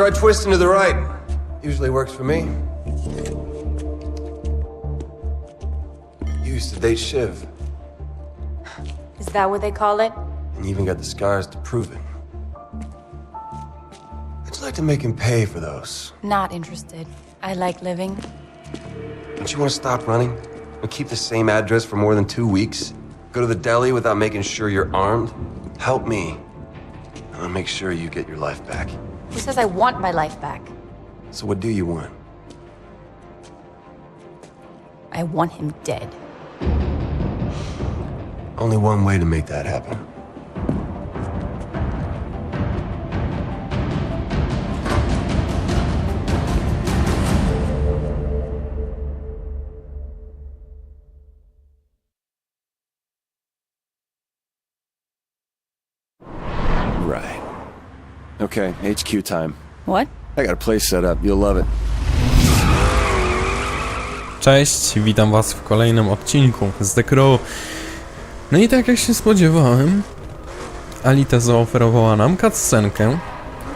Try twisting to the right. Usually works for me. You used to date Shiv, Is that what they call it? and you even got the scars to prove it. I'd like to make him pay for those? Not interested. I like living. Don't you want to stop running? And keep the same address for more than two weeks? Go to the deli without making sure you're armed? Help me. And I'll make sure you get your life back. Who says I want my life back? So what do you want? I want him dead. Only one way to make that happen. Okay, HQ time. What? I got a place set up. You'll love it. Cześć, witam was w kolejnym odcinku z The Crew. No i tak jak się spodziewałem, Alita zaoferowała nam cutscenkę,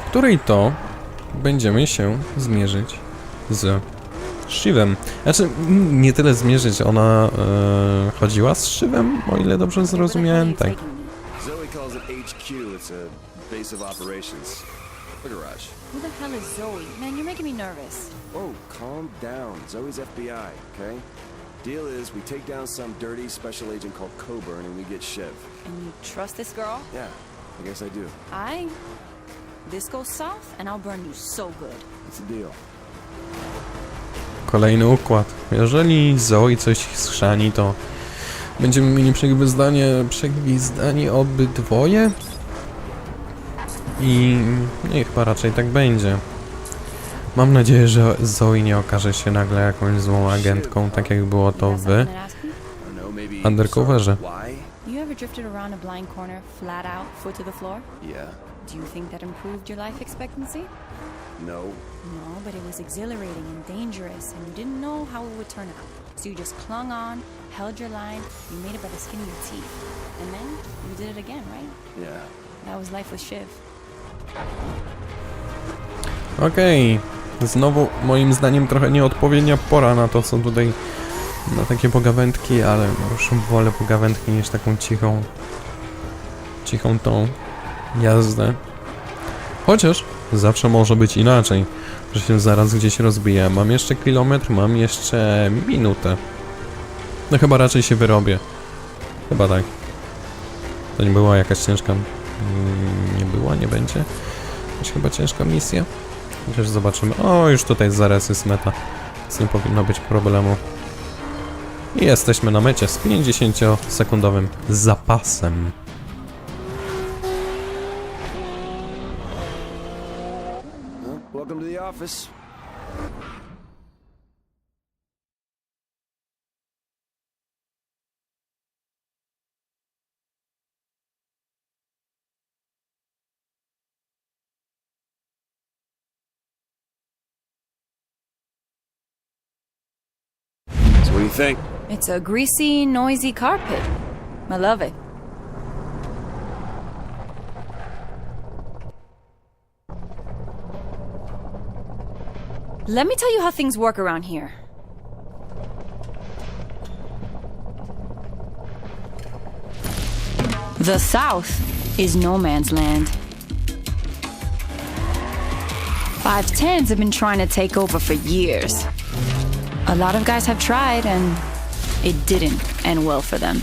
w której to będziemy się zmierzyć z Shivem. Znaczy, nie tyle zmierzyć, ona e, chodziła z Shivem, o ile dobrze zrozumiałem, tak. Zoe calls it HQ. It's a base of operations. At Raj. Who the hell is Zoe? Man, you're making me nervous. Oh, calm down. Zoe's FBI, okay? Deal is, we take down some dirty special agent called Coburn and we get Shiv. And you trust this girl? Yeah, I guess I do. I. This goes south, and I'll burn you so good. It's a deal. Kolejny układ. Jeżeli Zoe coś schrzani, to będziemy mieli przegwizdanie, przegwizdanie obydwoje. I nie, chyba raczej tak będzie. Mam nadzieję, że Zoe nie okaże się nagle jakąś złą agentką, tak jak było to w? I. Undercoverze. You ever drifted around a blind corner, flat out, foot to the floor? Yeah. Do you think that improved your life expectancy? No. No, but it was exhilarating and dangerous, and you didn't know how it would turn out. So you just clung on, held your line, you made it by the skin of your teeth. And then you did it again, right? Yeah. That was life with Shiv. Okej, znowu moim zdaniem trochę nieodpowiednia pora na to, co tutaj na takie pogawędki, ale już wolę pogawędki niż taką cichą, cichą tą jazdę. Chociaż zawsze może być inaczej, że się zaraz gdzieś rozbije. Mam jeszcze kilometr, mam jeszcze minutę. No chyba raczej się wyrobię. Chyba tak. To nie była jakaś ciężka... Nie będzie? Jakaś chyba ciężka misja. Chociaż zobaczymy. O, już tutaj zaraz jest meta. Więc nie powinno być problemu. I jesteśmy na mecie z 50-sekundowym zapasem. Welcome to the office. Do you think? It's a greasy, noisy carpet. I love it. Let me tell you how things work around here. The South is no man's land. Five tens have been trying to take over for years. A lot of guys have tried, and it didn't end well for them.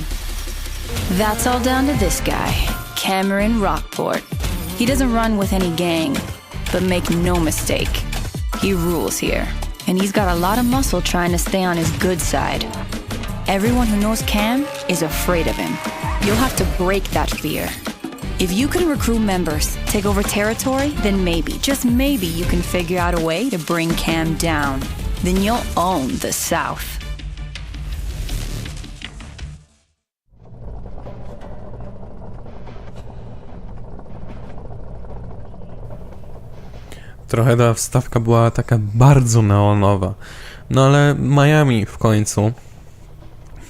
That's all down to this guy, Cameron Rockport. He doesn't run with any gang, but make no mistake, he rules here. And he's got a lot of muscle trying to stay on his good side. Everyone who knows Cam is afraid of him. You'll have to break that fear. If you can recruit members, take over territory, then maybe, just maybe, you can figure out a way to bring Cam down. Then you'll own the South. Trochę ta wstawka była taka bardzo neonowa. No ale Miami w końcu.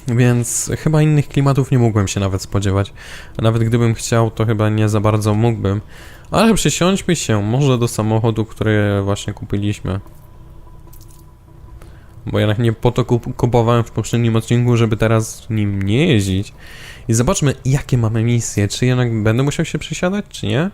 Więc chyba innych klimatów nie mógłbym się nawet spodziewać. Nawet gdybym chciał, to chyba nie za bardzo mógłbym. Ale przesiądźmy się może do samochodu, który właśnie kupiliśmy. Bo ja nie po to kup kupowałem w poprzednim odcinku, żeby teraz nim nie jeździć. I zobaczmy, jakie mamy misje. Czy jednak będę musiał się przesiadać, czy nie?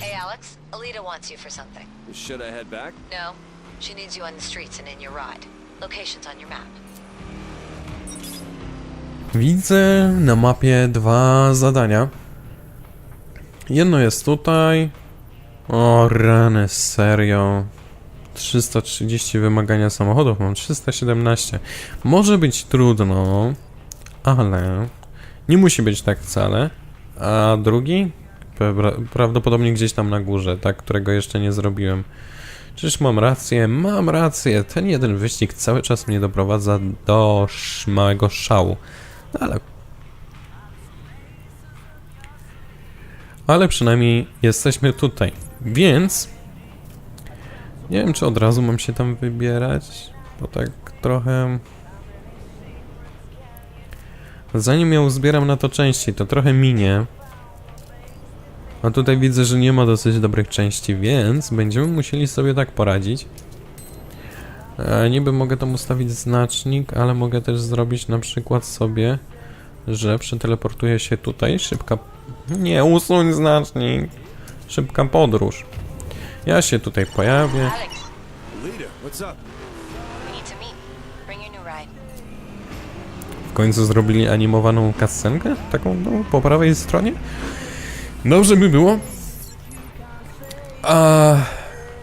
Hey, Alex. Alita wants you for something. Should I head back? No, she needs you on the streets and in your ride. Location's on your map. Widzę na mapie dwa zadania. Jedno jest tutaj. O rany, serio. 330 wymagania samochodów, mam 317. Może być trudno, ale nie musi być tak wcale. A drugi? Pra- Prawdopodobnie gdzieś tam na górze, tak, którego jeszcze nie zrobiłem. Czyż mam rację? Mam rację. Ten jeden wyścig cały czas mnie doprowadza do małego szału. Ale. Ale przynajmniej jesteśmy tutaj. Więc. Nie wiem, czy od razu mam się tam wybierać, bo tak trochę. Zanim ją uzbieram na to części, to trochę minie. A tutaj widzę, że nie ma dosyć dobrych części, więc będziemy musieli sobie tak poradzić. E, niby mogę tam ustawić znacznik, ale mogę też zrobić na przykład sobie, że przeteleportuję się tutaj. Szybka. Nie, usuń znacznik. Szybka podróż. Ja się tutaj pojawię. W końcu zrobili animowaną kascenkę? Taką no, po prawej stronie? Dobrze by było. A,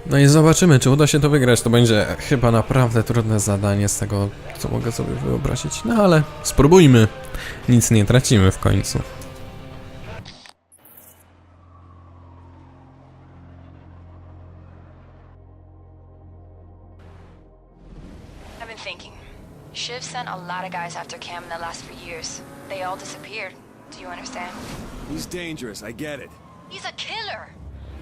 no i zobaczymy, czy uda się to wygrać. To będzie chyba naprawdę trudne zadanie z tego, co mogę sobie wyobrazić. No ale spróbujmy. Nic nie tracimy w końcu. I've been thinking. Shiv sent a lot of guys after Cam in the last few years. They all disappeared. Do you understand? He's dangerous, I get it. He's a killer.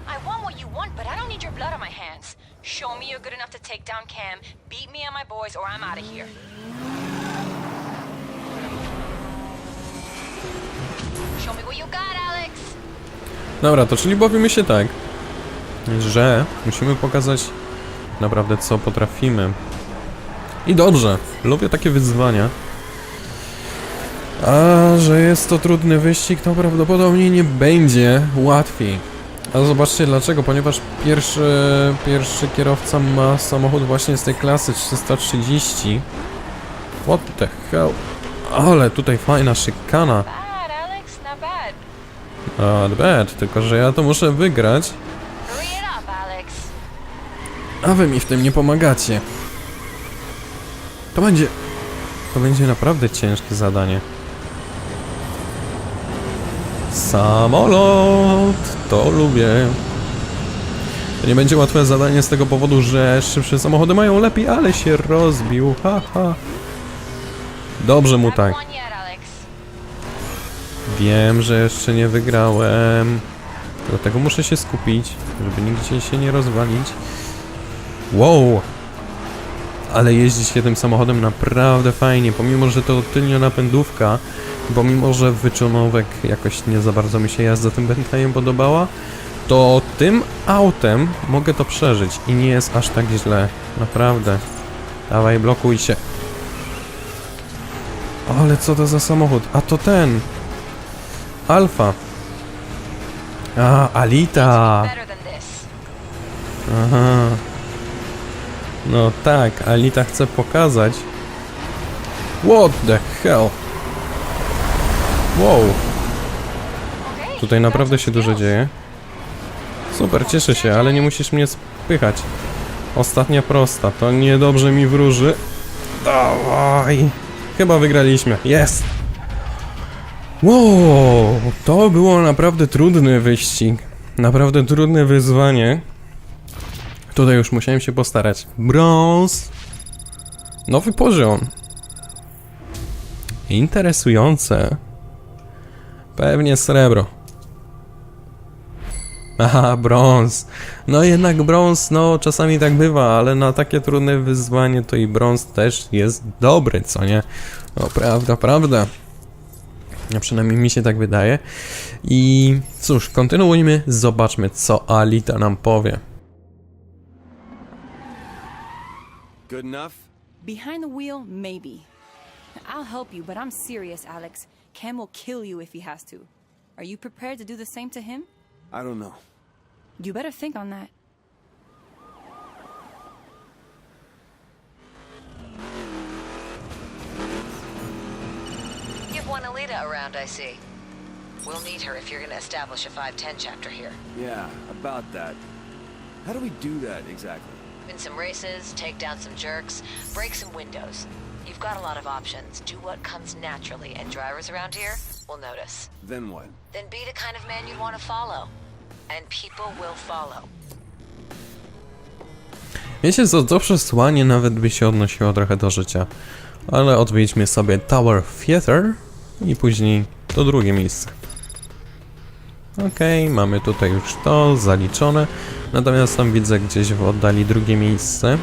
I want what you want, but I don't need your blood on my hands. Show me you're good enough to take down Cam, beat me and my boys, or I'm out of here. Show me what you got, Alex. Dobra, to czyli bawimy się tak, że musimy pokazać naprawdę co potrafimy. I dobrze, lubię takie wyzwania. A że jest to trudny wyścig, to prawdopodobnie nie będzie łatwiej. A zobaczcie dlaczego, ponieważ pierwszy, pierwszy kierowca ma samochód właśnie z tej klasy 330. What the hell? Ale tutaj fajna szykana. Not bad. Tylko że ja to muszę wygrać, a wy mi w tym nie pomagacie. To będzie... To będzie naprawdę ciężkie zadanie. Samolot! To lubię. To nie będzie łatwe zadanie z tego powodu, że szybsze samochody mają lepiej, ale się rozbił, haha. Dobrze mu tak. Wiem, że jeszcze nie wygrałem. Dlatego muszę się skupić, żeby nigdzie się nie rozwalić. Wow! Ale jeździ się tym samochodem naprawdę fajnie, pomimo, że to tylnia napędówka, pomimo, że wyczonówek jakoś nie za bardzo mi się jazda tym Bentleyem podobała, to tym autem mogę to przeżyć i nie jest aż tak źle. Naprawdę. Dawaj, blokuj się. Ale co to za samochód? A to ten! Alfa. A, Alita. Aha. No tak, Alita chce pokazać. What the hell? Wow, tutaj naprawdę się dużo dzieje. Super, cieszę się, ale nie musisz mnie spychać. Ostatnia prosta, to niedobrze mi wróży. Dawaj. Chyba wygraliśmy. Jest. Wow, to było naprawdę trudny wyścig. Naprawdę trudne wyzwanie. Tutaj już musiałem się postarać. Brąz. Nowy poziom. Interesujące. Pewnie srebro. Aha, brąz. No jednak brąz, no czasami tak bywa, ale na takie trudne wyzwanie to i brąz też jest dobry, co nie? No prawda, prawda. A przynajmniej mi się tak wydaje. I cóż, kontynuujmy, zobaczmy co Alita nam powie. Good enough? Behind the wheel, maybe. I'll help you, but I'm serious, Alex. Cam will kill you if he has to. Are you prepared to do the same to him? I don't know. You better think on that. You've one Alita around, I see. We'll need her if you're gonna establish a 510 chapter here. Yeah, about that. How do we do that exactly? Win some races, take down some jerks, break some windows. You've got a lot of options. Do what comes naturally, and drivers around here will notice. Then what? Then be the kind of man you want to follow. And people will follow. Wiecie co, to przesłanie nawet by się odnosiło trochę do życia. Ale odwiedźmy sobie Tower Theater i później to drugie miejsce. Okej, mamy tutaj już to zaliczone. Natomiast tam widzę gdzieś w oddali drugie miejsce.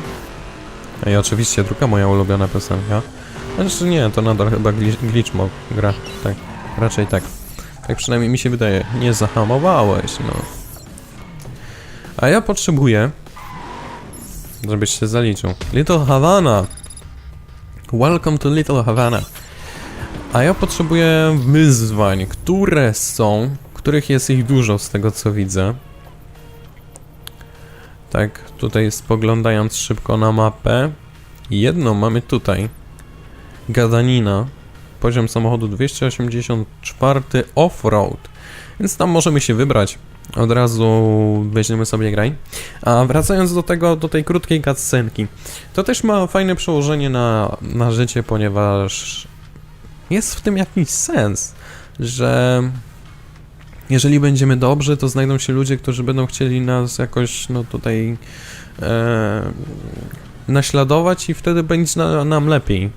I oczywiście druga moja ulubiona piosenka. Znaczy nie, to nadal chyba Glitch, glitch Mob gra. Tak, raczej tak. Tak przynajmniej mi się wydaje. Nie zahamowałeś, no. A ja potrzebuję żebyś się zaliczył. Little Havana. Welcome to Little Havana. A ja potrzebuję wyzwań, które są, których jest ich dużo z tego co widzę. Tak, tutaj spoglądając szybko na mapę. Jedną mamy tutaj. Gadanina. Poziom samochodu 284 off-road. Więc tam możemy się wybrać. Od razu weźmiemy sobie graj. A wracając do tego, do tej krótkiej cutscenki, to też ma fajne przełożenie na, na życie, ponieważ jest w tym jakiś sens, że jeżeli będziemy dobrzy, to znajdą się ludzie, którzy będą chcieli nas jakoś, no tutaj e, naśladować i wtedy będzie na, nam lepiej.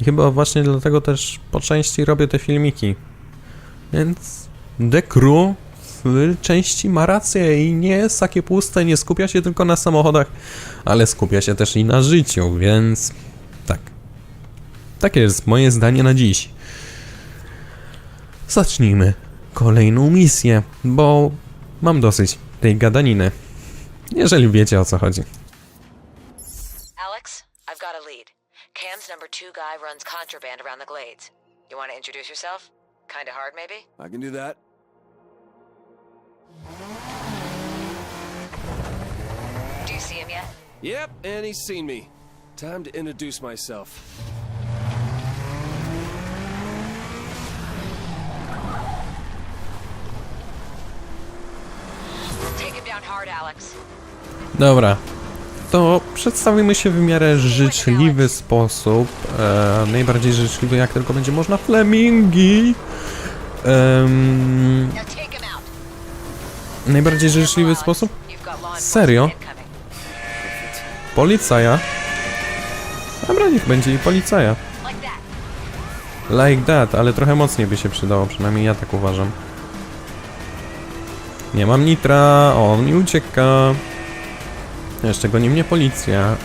I chyba właśnie dlatego też po części robię te filmiki. Więc The Crew w części ma rację i nie jest takie puste, nie skupia się tylko na samochodach, ale skupia się też i na życiu, więc tak. Takie jest moje zdanie na dziś. Zacznijmy kolejną misję, bo mam dosyć tej gadaniny. Jeżeli wiecie o co chodzi. Alex, I've got a lead. Cam's number two guy runs contraband around the glades. You want to introduce yourself? Kinda hard, maybe? I can do that. Do you see him yet? Yep, and he's seen me. Time to introduce myself. Take him down hard, Alex. Dobra. To przedstawimy się w miarę życzliwy sposób. E, najbardziej życzliwy jak tylko będzie można. Flemingi! Out. najbardziej życzliwy sposób? Serio? Policaja. Dobra, niech będzie i policaja. Like that, ale trochę mocniej by się przydało, przynajmniej ja tak uważam. Nie mam nitra, on mi ucieka. Jeszcze goni mnie policja.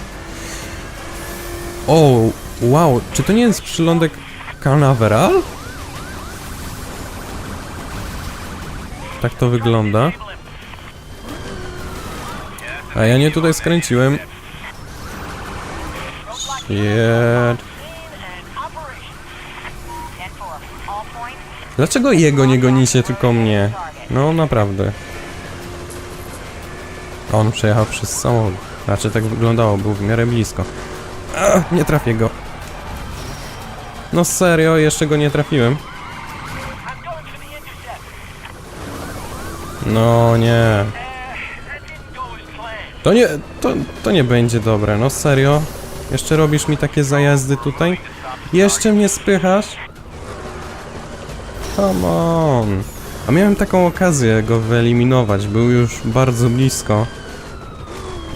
O, wow, czy to nie jest przylądek Canaveral? Tak to wygląda. A ja nie tutaj skręciłem. Shit. Dlaczego jego nie gonicie, tylko mnie? No naprawdę. On przejechał przez samochód. Znaczy tak wyglądało, był w miarę blisko. Ach, nie trafię go. No serio, jeszcze go nie trafiłem. No nie. To nie, to, to nie będzie dobre, no serio. Jeszcze robisz mi takie zajazdy tutaj? Jeszcze mnie spychasz? Come on. A miałem taką okazję go wyeliminować, był już bardzo blisko.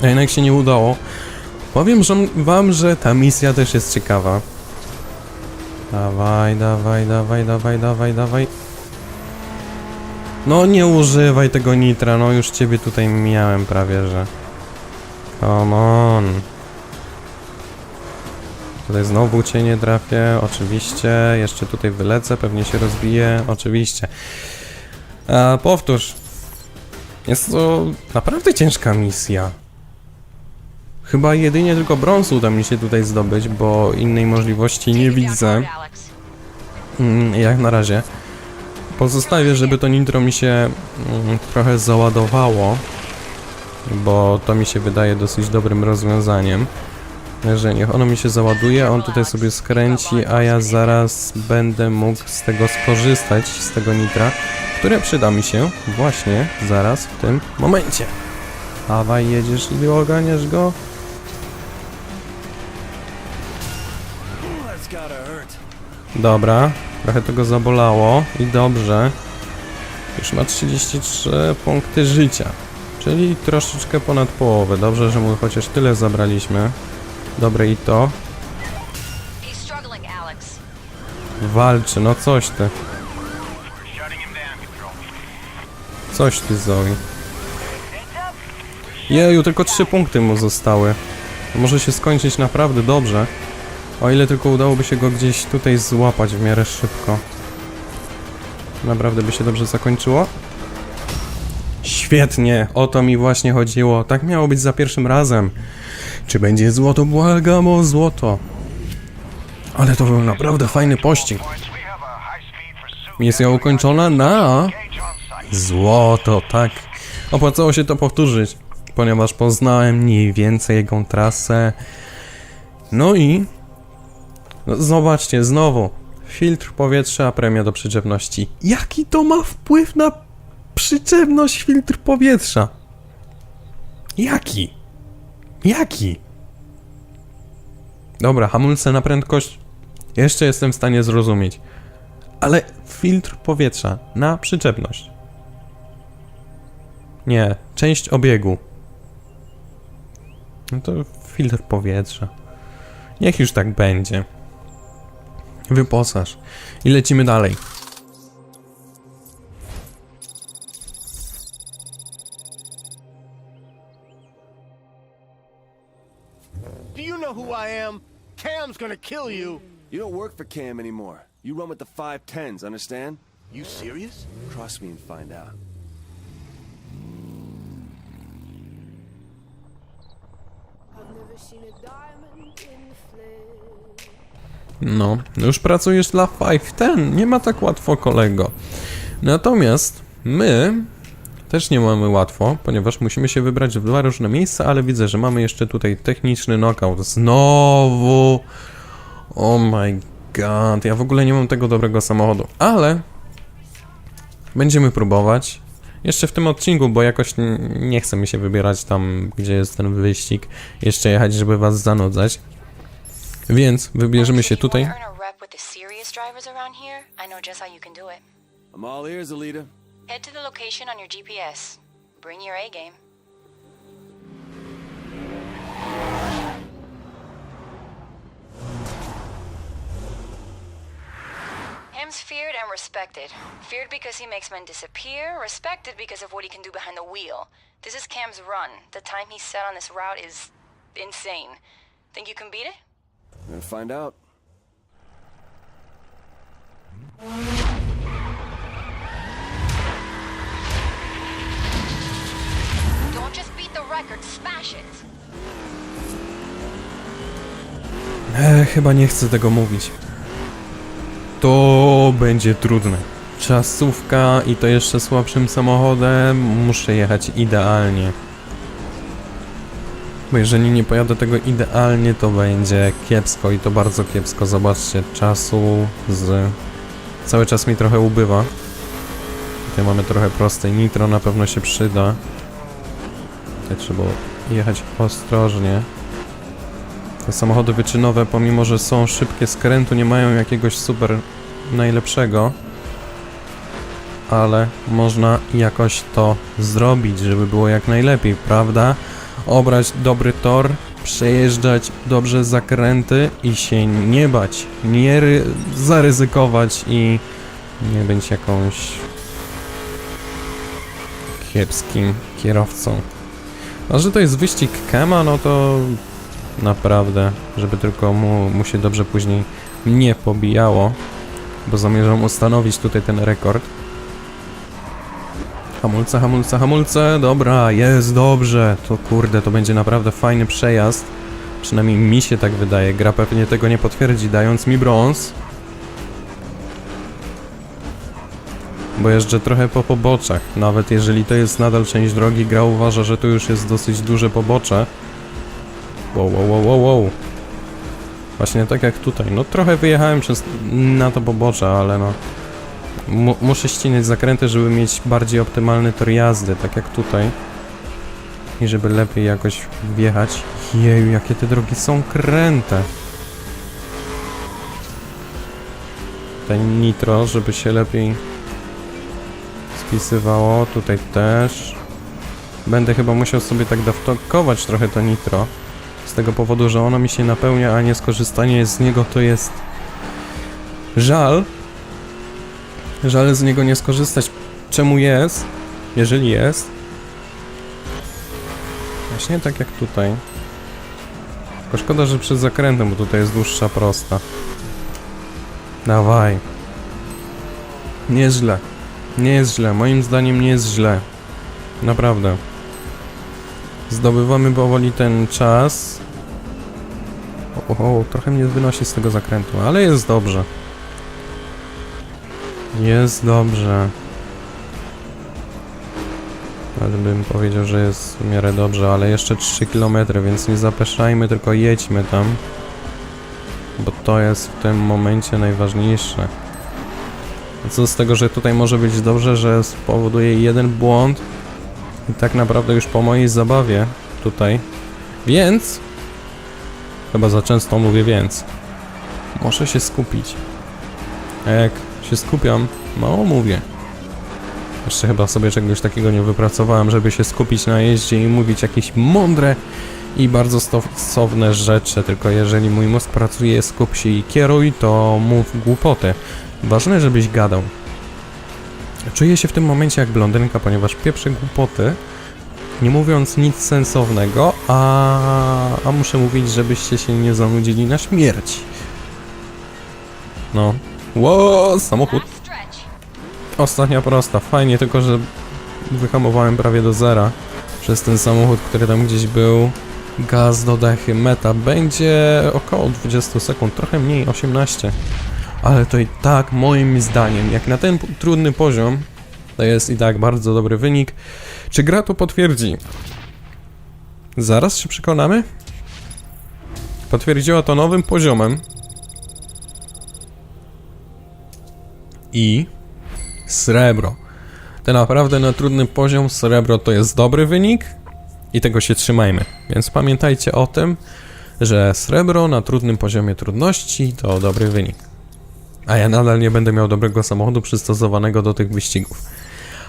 A jednak się nie udało. Powiem że, wam, że ta misja też jest ciekawa. Dawaj, dawaj, dawaj, dawaj, dawaj, dawaj. No nie używaj tego nitra, no już ciebie tutaj miałem prawie, że... Come on. Tutaj znowu cię nie trafię, oczywiście. Jeszcze tutaj wylecę, pewnie się rozbije, oczywiście. A, powtórz. Jest to naprawdę ciężka misja. Chyba jedynie tylko brąz uda mi się tutaj zdobyć, bo innej możliwości nie widzę. Mm, jak na razie. Pozostawię, żeby to nitro mi się mm, trochę załadowało, bo to mi się wydaje dosyć dobrym rozwiązaniem. Że niech ono mi się załaduje, on tutaj sobie skręci, a ja zaraz będę mógł z tego skorzystać, z tego nitra, które przyda mi się właśnie zaraz w tym momencie. Dawaj, jedziesz i oganiasz go. Dobra, trochę tego zabolało i dobrze. Już ma 33 punkty życia, czyli troszeczkę ponad połowę. Dobrze, że mu chociaż tyle zabraliśmy. Dobre i to. Walczy, no coś ty. Coś ty, Zoe. Jeju, tylko 3 punkty mu zostały. To może się skończyć naprawdę dobrze. O ile tylko udałoby się go gdzieś tutaj złapać w miarę szybko. Naprawdę by się dobrze zakończyło. Świetnie, o to mi właśnie chodziło. Tak miało być za pierwszym razem. Czy będzie złoto? Błagam o złoto. Ale to był naprawdę fajny pościg. Misja ukończona na złoto, tak. Opłacało się to powtórzyć, ponieważ poznałem mniej więcej jego trasę. No i no, zobaczcie, znowu filtr powietrza, premia do przyczepności. Jaki to ma wpływ na przyczepność filtr powietrza? Jaki? Jaki? Dobra, hamulce na prędkość jeszcze jestem w stanie zrozumieć. Ale filtr powietrza na przyczepność. Nie, część obiegu. No to filtr powietrza. Niech już tak będzie. Wyposaż. I lecimy dalej. Do you know who I am? Cam's gonna kill you. You don't work for Cam anymore. You run with the 510s, understand? You serious? Cross me and find out. No, już pracujesz dla 510, nie ma tak łatwo kolego. Natomiast my też nie mamy łatwo, ponieważ musimy się wybrać w dwa różne miejsca, ale widzę, że mamy jeszcze tutaj techniczny knockout. Znowu! Oh my god, ja w ogóle nie mam tego dobrego samochodu, ale będziemy próbować. Jeszcze w tym odcinku, bo jakoś nie chce mi się wybierać tam, gdzie jest ten wyścig, jeszcze jechać, żeby was zanudzać. Więc wybierzemy się tutaj. I'm all ears, Alita. Head to the location on your GPS. Bring your A game. Him's feared and respected. Feared because he makes men disappear, respected because of what he can do behind the wheel. This is Cam's run. The time he set on this route is insane. Think you can beat it? Gonna find out. Record, smash it! E, chyba nie chcę tego mówić. To będzie trudne. Czasówka i to jeszcze słabszym samochodem. Muszę jechać idealnie. Bo jeżeli nie pojadę tego idealnie, to będzie kiepsko i to bardzo kiepsko. Zobaczcie, czasu z... Cały czas mi trochę ubywa. Tutaj mamy trochę prostej nitro, na pewno się przyda. Tutaj trzeba jechać ostrożnie. Te samochody wyczynowe, pomimo że są szybkie skrętu, nie mają jakiegoś super najlepszego. Ale można jakoś to zrobić, żeby było jak najlepiej, prawda? Obrać dobry tor, przejeżdżać dobrze zakręty i się nie bać, nie ry- zaryzykować i nie być jakąś kiepskim kierowcą. A że to jest wyścig Kema, no to naprawdę, żeby tylko mu, mu się dobrze później nie pobijało, bo zamierzam ustanowić tutaj ten rekord. Hamulce, hamulce, hamulce, dobra, jest dobrze, to kurde, to będzie naprawdę fajny przejazd. Przynajmniej mi się tak wydaje, gra pewnie tego nie potwierdzi, dając mi brąz. Bo jeżdżę trochę po poboczach, nawet jeżeli to jest nadal część drogi, gra uważa, że to już jest dosyć duże pobocze. Wow, wow, wow, wow, wow. Właśnie tak jak tutaj, no trochę wyjechałem przez, na to pobocze, ale no... Mu muszę ścinać zakręty, żeby mieć bardziej optymalny tor jazdy, tak jak tutaj. I żeby lepiej jakoś wjechać. Jeju, jakie te drogi są kręte. Ten nitro, żeby się lepiej spisywało. Tutaj też. Będę chyba musiał sobie tak dawtokować trochę to nitro. Z tego powodu, że ono mi się napełnia, a nie skorzystanie z niego to jest żal. Żal z niego nie skorzystać. Czemu jest? Jeżeli jest. Właśnie tak jak tutaj. Tylko szkoda, że przed zakrętem, bo tutaj jest dłuższa prosta. Dawaj. Nie jest źle. Nie jest źle. Moim zdaniem nie jest źle. Naprawdę. Zdobywamy powoli ten czas. O, o, trochę mnie wynosi z tego zakrętu, ale jest dobrze. Jest dobrze. Ale bym powiedział, że jest w miarę dobrze, ale jeszcze 3 km, więc nie zapeszajmy, tylko jedźmy tam. Bo to jest w tym momencie najważniejsze. A co z tego, że tutaj może być dobrze, że spowoduje jeden błąd i tak naprawdę już po mojej zabawie tutaj. Więc... Chyba za często mówię więc. Muszę się skupić. A jak się skupiam, mało mówię. Jeszcze chyba sobie czegoś takiego nie wypracowałem, żeby się skupić na jeździe i mówić jakieś mądre i bardzo stosowne rzeczy, tylko jeżeli mój mózg pracuje, skup się i kieruj, to mów głupoty. Ważne, żebyś gadał. Czuję się w tym momencie jak blondynka, ponieważ pieprzę głupoty, nie mówiąc nic sensownego, a, a muszę mówić, żebyście się nie zanudzili na śmierć. No. Ło, samochód. Ostatnia prosta. Fajnie, tylko że wyhamowałem prawie do zera przez ten samochód, który tam gdzieś był. Gaz do dechy. Meta będzie około 20 sekund, trochę mniej, 18. Ale to i tak, moim zdaniem, jak na ten trudny poziom, to jest i tak bardzo dobry wynik. Czy gra to potwierdzi? Zaraz się przekonamy. Potwierdziła to nowym poziomem. I srebro. To naprawdę na trudny poziom srebro to jest dobry wynik i tego się trzymajmy. Więc pamiętajcie o tym, że srebro na trudnym poziomie trudności to dobry wynik. A ja nadal nie będę miał dobrego samochodu przystosowanego do tych wyścigów.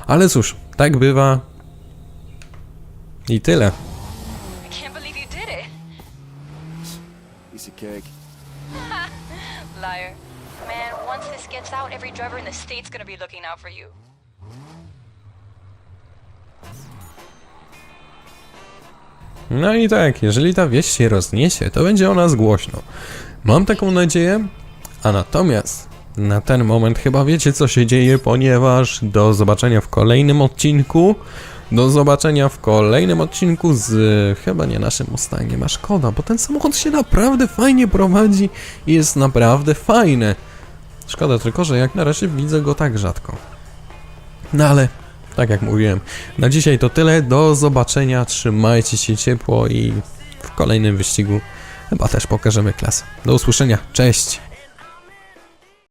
Ale cóż, tak bywa. I tyle. Liar. Man, once this gets out, every driver in the state's gonna be looking out for you. No i tak, jeżeli ta wieść się rozniesie, to będzie o nas głośno. Mam taką nadzieję, a natomiast na ten moment chyba wiecie co się dzieje, ponieważ do zobaczenia w kolejnym odcinku. Do zobaczenia w kolejnym odcinku z chyba nie naszym Mustangiem, a szkoda, bo ten samochód się naprawdę fajnie prowadzi i jest naprawdę fajny. Szkoda tylko, że jak na razie widzę go tak rzadko. No ale, tak jak mówiłem, na dzisiaj to tyle. Do zobaczenia, trzymajcie się ciepło i w kolejnym wyścigu chyba też pokażemy klasę. Do usłyszenia, cześć!